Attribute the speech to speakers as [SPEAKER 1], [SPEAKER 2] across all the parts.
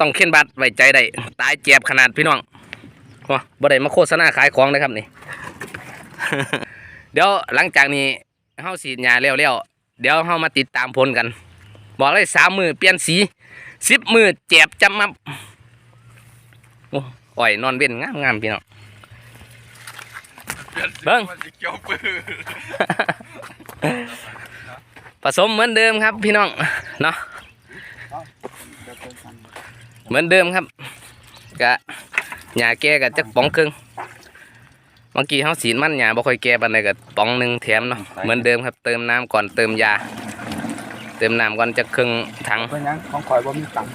[SPEAKER 1] ต้องเข็นบัตรไว้ใจได้ตายเจ็บขนาดพี่น้องว้าบ่ได้มาโฆษณาขายของนะครับนี่ เดี๋ยวหลังจากนี้เฮาสีดยาแล้วแล้วเดี๋ยวเฮามาติดตามผลกัน บอกเลยสามมือเปลี่ยนสีสิบมือเจ็บจำมับโอ้อ่อยนอนเว้นงามงามๆพี่น้องเบิ่ง
[SPEAKER 2] มันจะเกี่ยวปืน
[SPEAKER 1] ผสมเหมือนเดิมครับพี่น้องเนาะ มือนเดิมครับกะหญ้าแก่กับจักป๋องครึ่งเมื่อกี้เขาสีดมันหญ้าบ่ค่อยแก่ปานใดกับป๋องหนึ่งแถมเนาะเหมือนเดิมครับเติมน้ำก่อนเติมยา เติมน้ำก่อนจะครึ่งถัง
[SPEAKER 2] เป็นหยังของข่อยบ่มีตังค์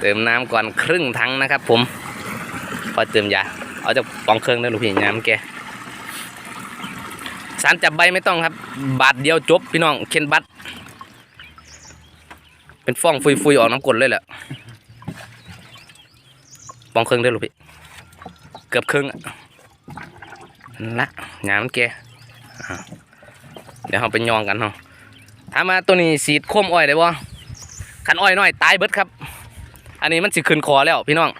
[SPEAKER 1] เติมน้ำก่อนครึ่งถังนะครับ ผมพอเติมยาเอาจากป๋องเครื่องได้ลูกพี่น้ำแกสารจับใบไม่ต้องครับ บาทเดียวจบพี่น้องเข็นบัตร เป็นฟองฟุยๆออกน้ำกรดเลยแหละปองครื่งได้ลูกพี่ เกือบครึ่งอะนั่นละน้ำแกเดี๋ยวเราไปยองกันเนาะถามมาตัวนี้สีดคมอ้อยได้บ่ขันอ้อยน้อยตายเบิดครับ อันนี้มันสิขึ้นคอแล้วพี่น้อง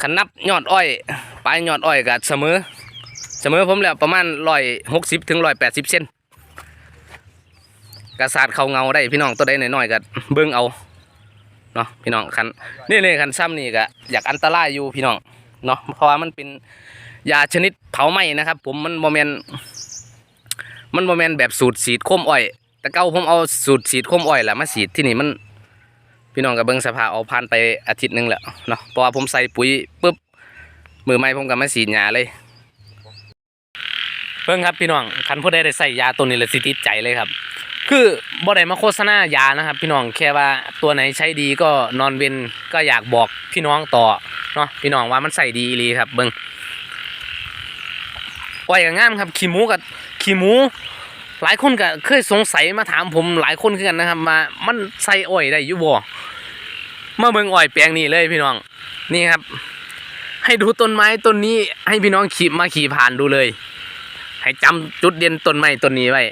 [SPEAKER 1] ขันนับยอดอ้อย ปลายยอดอ้อยกับเสมอ เสมอผมแล้วประมาณร้อยหกสิบถึงร้อยแปดสิบเซน กระสาดเขาเงาได้พี่น้องตัวใดหน่อยๆก็เบิ้งเอาเนาะพี่น้องคันนี่นี่คันซ้ำนี่ก็อยากอันตรายอยู่พี่น้องเนาะเพราะว่ามันเป็นยาชนิดเผาไหม้นะครับ ผมมันโมเมนมันโมเมนแบบสูตรสีดโคมอ้อยแต่เก้าผมเอาสูตรฉีดโคมอ้อยแหละมาฉีดที่นี่มัน พี่น้องกับเบิ้งสภาเอาผ่านไปอาทิตย์หนึงแล้วเนาะเพราะว่าผมใส่ปุ๋ยปุ๊บมือไม้ผมก็มาฉีดยาเลยเบิ้งครับพี่น้องคันผู้ใดได้ใส่ยาตัวนี้เลยสิติดใจเลยครับ คือบ่ได้มาโฆษณายานะครับ พี่น้องแค่ว่าตัวไหนใช้ดีก็นอนเวนก็อยากบอกพี่น้องต่อเนาะพี่น้องว่ามันใส่ดีอีลีครับเบิ้งอ้อยกับงามครับขี้หมูกับขี้หมู หลายคนก็เคยสงสัยมาถามผมหลายคนคือกันนะครับมามันใส่อ้อยได้อยู่บ่มาเบิ่งอ้อยแปลงนี้เลยพี่น้องนี่ครับ ให้ดูต้นไม้ต้นนี้ให้พี่น้องขี่มาขี่ผ่านดูเลย ให้จำจุดเด่นต้นไม้ต้นนี้ไว้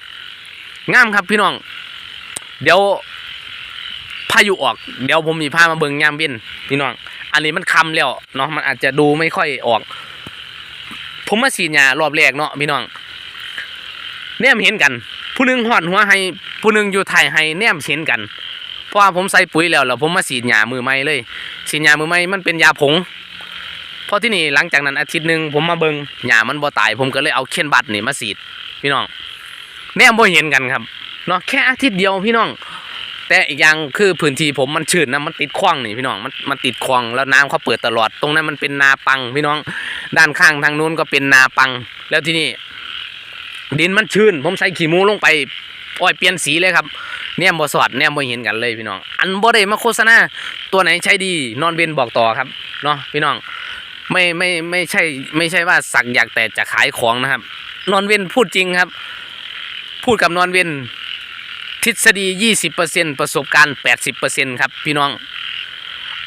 [SPEAKER 1] งามครับพี่น้อง เดี๋ยวพายุออก เดี๋ยวผมมีพามาเบิ่งยามเว้นพี่น้อง อันนี้มันคำแล้วเนาะมันอาจจะดูไม่ค่อยออก ผมมาสีดยารอบแรกเนาะพี่น้องแนมเห็นกัน ผู้หนึงหอดหัวให้ ผู้หนึงอยู่ไทยให้แนมเห็นกัน เพราะว่าผมใส่ปุ๋ยแล้วแล้วผมมาสีดหญ้ามือใหม่เลยสีดหญ้ามือใหม่มันเป็นยาผงเพราะที่นี่หลังจากนั้นอาทิตย์หนึ่งผมมาเบิงหญ้ามันบ่ตาย ผมก็เลยเอาเคียนบัตรนี่มาสีด พี่น้อง แนมบ่เห็นกันครับเนาะแค่อาทิตย์เดียวพี่น้อง แต่อีกอย่างคือพื้นที่ผมมันชื้นนะมันติดคลองนี่พี่น้องมันมันติดคลองแล้วน้ำเขาเปิดตลอดตรงนั้นมันเป็นนาปังพี่น้อง ด้านข้างทางนู้นก็เป็นนาปัง แล้วที่นี่ดินมันชื้น ผมใส่ขี้มูลงไปอ้อยเปลี่ยนสีเลยครับเนี่ยบ่สอดเนี่ยบ่เห็นกันเลยพี่น้อง อันบ่ได้มาโฆษณาตัวไหนใช้ดีนอนเวนบอกต่อครับเนาะพี่น้องไม่ไม่ไม่ใช่ไม่ใช่ว่าสักอยากแต่จะขายของนะครับ นอนเวนพูดจริงครับ พูดกับนอนเวนทฤษฎี 20%ประสบการณ์ 80%ครับพี่น้อง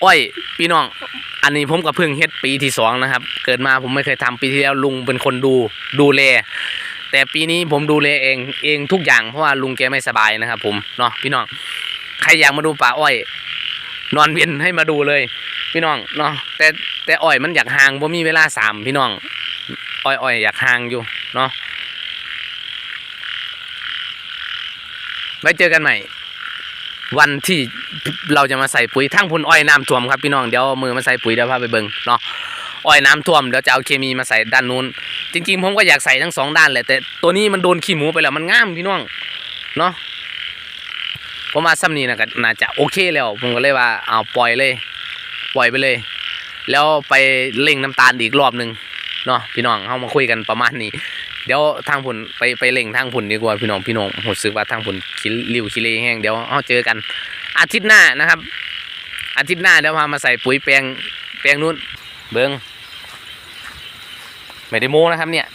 [SPEAKER 1] อ้อยพี่น้อง อันนี้ผมก็เพิ่งเฮ็ดปีที่สองนะครับ เกิดมาผมไม่เคยทำปีที่แล้วลุงเป็นคนดูดูแลแต่ปีนี้ผมดูแลเองเองทุกอย่างเพราะว่าลุงแกไม่สบายนะครับ ผมเนาะพี่น้องใครอยากมาดูป่าอ้อย นอนเวียนให้มาดูเลย พี่น้องเนาะแต่แต่อ้อยมันอยากห่างผมมีเวลาสามพี่น้องอ้อยอ้อยอยากห่างอยู่เนาะ ไว้เจอกันใหม่ วันที่เราจะมาใส่ปุ๋ยทั้งพุ่นอ้อยน้ำท่วมครับพี่น้องเดี๋ยวมือมาใส่ปุ๋ยเดี๋ยวพาไปเบิ่งเนาะอ้อยน้ำท่วมเดี๋ยวจะเอาเคมีมาใส่ด้านนู้น จริงๆผมก็อยากใส่ทั้งสองด้านแหละแต่ตัวนี้มันโดนขี้หมูไปแล้วมันง่ามพี่น้องเนาะผมว่าซ้ำนี้นะก็น่าจะโอเคแล้ว ผมก็เลยว่าเอาปล่อยเลย ปล่อยไปเลย แล้วไปเล่งน้ำตาลอีกรอบหนึ่งเนาะพี่น้องเข้ามาคุยกันประมาณนี้ เดี๋ยวทางผุนไปไปเล่งทางผุนดีกว่าพี่น้องพี่น้องผมรู้สึกว่าทางผุนคิริวคิเลแห้งเดี๋ยวเอาเจอกัน อาทิตย์หน้านะครับ อาทิตย์หน้าเดี๋ยวพามาใส่ปุ๋ยแปลงแปลงนู้นเบิ้งไม่ได้โม้นะครับเนี่ย